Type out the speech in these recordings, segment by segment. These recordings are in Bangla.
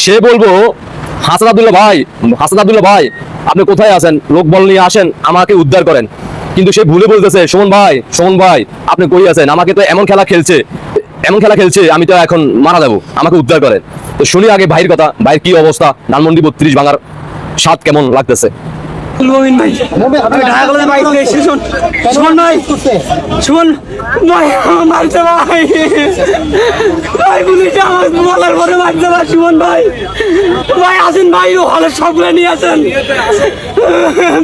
সে বলব, হাসান আবদুল্লাহ ভাই, হাসান আবদুল্লাহ ভাই, আপনি কোথায় আসেন লোক বল নিয়ে আসেন, আমাকে উদ্ধার করেন। কিন্তু সে ভুলে বলতেছে, সুমন ভাই সুমন ভাই, আপনি কই আছেন? আমাকে তো এমন খেলা খেলছে, এমন খেলা খেলছে, আমি তো এখন মারা যাব, আমাকে উদ্ধার করেন। তো শুনি আগে ভাইয়ের কথা, ভাইয়ের কি অবস্থা? ধানমন্ডি বত্রিশ ভাঙার স্বাদ কেমন লাগতেছে? মমিন ভাই আমি ঢাকা কলেজে বাইক থেকে এসেছি শোন শোন ভাই শোন ভাই আমার মারছে ভাই ভাই পুলিশ আমার বলার পরে মারছে ভাই সুমন ভাই ভাই আসেন ভাই ও হলের সবগুলো নিয়ে আসেন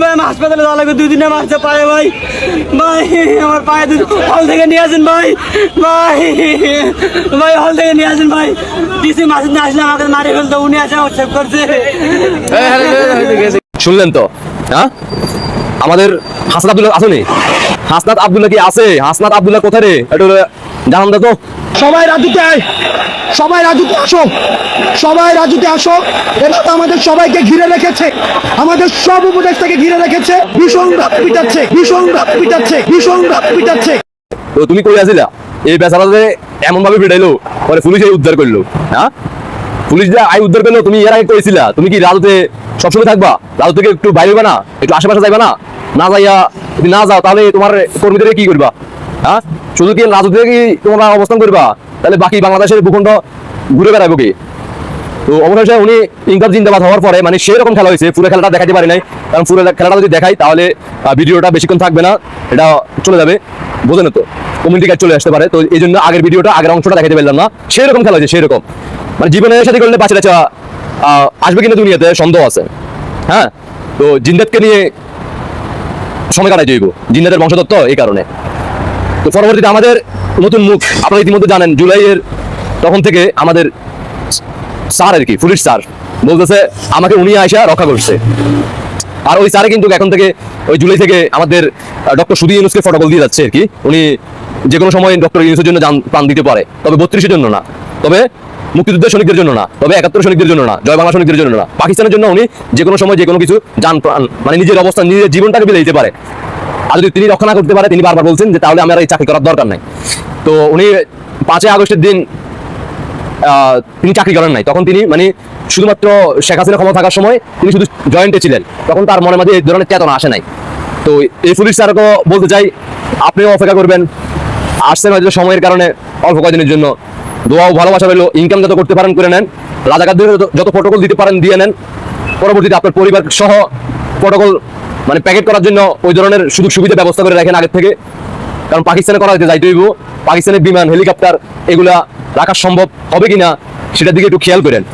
ভাই আমি হাসপাতালে যাওয়া লাগবে দুই দিনে মারছে পায়ে ভাই ভাই আমার পায়ে দুই হল থেকে নিয়ে আসেন ভাই ভাই ভাই হল থেকে নিয়ে আসেন ভাই ডিসি মাসিদ না আসলে আমাকে মারি ফেলতো উনি আসে আমার সেভ করছে শুনলেন তো? হ্যাঁ? আমাদের হাসনাত আব্দুল্লাহ আসেনি হাসনাত আব্দুল্লাহ কি আছে? হাসনাত আব্দুল্লাহ কোথায় রে? একটু জানান তো সবাই রাজুতে আয়। সবাই রাজুতে আসো। সবাই রাজুতে আসো। এরা তো আমাদের সবাইকে ঘিরে রেখেছে। আমাদের সব উপদেশটাকে ঘিরে রেখেছে। ভীষণ ভাবে পিটাচ্ছে। ভীষণ ভাবে পিটাচ্ছে। ভীষণ ভাবে পিটাচ্ছে। তো তুমি কই আসিলা? এই বেচারাতে এমন ভাবে পিটাইলো পরে পুলিশ এই উদ্ধার করল। হ্যাঁ? পুলিশ যা আই উদ্ধার করল তুমি এর আগে কইছিলা। তুমি কি রাজুতে সবসময় থাকবা। রাজু থেকে একটু বাইরে হইবা না একটু আশেপাশে যাইবা না। না যাইয়া যদি না যাও তাহলে তোমার কর্মীদের কি করবা? হ্যাঁ? শুধু কি রাজু থেকে তোমরা অবস্থান করবা? তাহলে বাকি বাংলাদেশের ভূখণ্ড ঘুরে বেড়াবো কি? তো অবশেষে উনি ইনকাম জিন্দাবাদ হওয়ার পরে মানে সেরকম খেলা হয়েছে পুরো খেলাটা দেখাতে পারি নাই। কারণ পুরো খেলাটা যদি দেখাই তাহলে ভিডিওটা বেশিক্ষণ থাকবে না এটা চলে যাবে। বোঝে না তো? কমিউনিটি কাজ চলে আসতে পারে। তো এই জন্য আগের ভিডিওটা আগের অংশটা দেখাতে পারলাম না। সেরকম খেলা হয়েছে সেরকম। মানে জীবনের সাথে করলে বাচ্চা টাচ্চা আহ, আসবে কিনা দুনিয়াতে সন্দেহ আছে। হ্যাঁ? তো জিন্দাতকে নিয়ে সময় কাটাই যাইব জিন্দাতের বংশদত্ত এই কারণে। তো পরবর্তীতে আমাদের নতুন মুখ, আপনারা ইতিমধ্যে জানেন, জুলাইয়ের তখন থেকে আমাদের স্যার আর কি, পুলিশ স্যার, বলতেছে, আমাকে উনি আয়সা রক্ষা করছে। আর ওই স্যারে কিন্তু এখন থেকে, ওই জুলাই থেকে আমাদের ডক্টর সুদী ইউনুসকে ফটোকল দিয়ে যাচ্ছে আর কি। উনি যে কোনো সময় ডক্টর ইউনুসের জন্য প্রাণ দিতে পারে। তবে বত্রিশের জন্য না। তবে মুক্তিযুদ্ধের সৈনিকদের জন্য না, তবে একাত্তর সৈনিকদের জন্য না, জয় বাংলা সৈনিকদের জন্য না। পাকিস্তানের জন্য উনি যে কোনো সময় যে কোনো কিছু যান প্রাণ মানে নিজের অবস্থান, নিজের জীবনটাকে বিলে দিতে পারে। আর যদি তিনি রক্ষা করতে পারে, তিনি বারবার বলছেন যে তাহলে আমার এই চাকরি করার দরকার নাই। তো উনি পাঁচই আগস্টের দিন তিনি চাকরি করেন নাই। তখন তিনি মানে শুধুমাত্র শেখ হাসিনা ক্ষমতা থাকার সময় তিনি শুধু জয়েন্টে ছিলেন। তখন তার মনের মাঝে এই ধরনের চেতনা আসে নাই। তো এই পুলিশ স্যারকে বলতে চাই, আপনিও অপেক্ষা করবেন। আসছেন হয়তো সময়ের কারণে অল্প কদিনের জন্য। দোয়া ভালোবাসা পেল ইনকাম যত করতে পারেন করে নেন রাজাকারদের যত- প্রোটোকল দিতে পারেন, দিয়ে নেন। পরবর্তীতে আপনার পরিবার সহ প্রোটোকল মানে প্যাকেট করার জন্য ওই ধরনের সুযোগ সুবিধা ব্যবস্থা করে রাখেন আগের থেকে। কারণ পাকিস্তানে করা হইতে যাইতে হইব। পাকিস্তানের বিমান, হেলিকপ্টার, এগুলা রাখা সম্ভব হবে কিনা সেটার দিকে একটু খেয়াল করেন।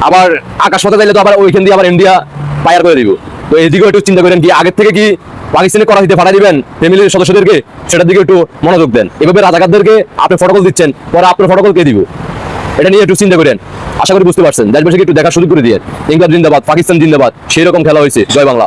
আবার আকাশ পথে যাইলে তো আবার ওইখান দিয়ে আবার ইন্ডিয়া ফায়ার করে দিব। তো এদিকেও একটু চিন্তা করেন কি, আগের থেকে কি পাকিস্তানে করা দিতে ভাড়া দিবেন ফ্যামিলির সদস্যদেরকে, সেটার দিকে একটু মনোযোগ দেন। এভাবে রাজাকারদেরকে আপনি ফটোকল দিচ্ছেন, পরে আপনার ফটোকল কে দিব? এটা নিয়ে একটু চিন্তা করেন। আশা করি বুঝতে পারছেন। দেশবাসীকে একটু দেখার শুরু করে দিয়ে। ইংল্যান্ড জিন্দাবাদ, পাকিস্তান জিন্দাবাদ সেই রকম খেলা হয়েছে জয় বাংলা।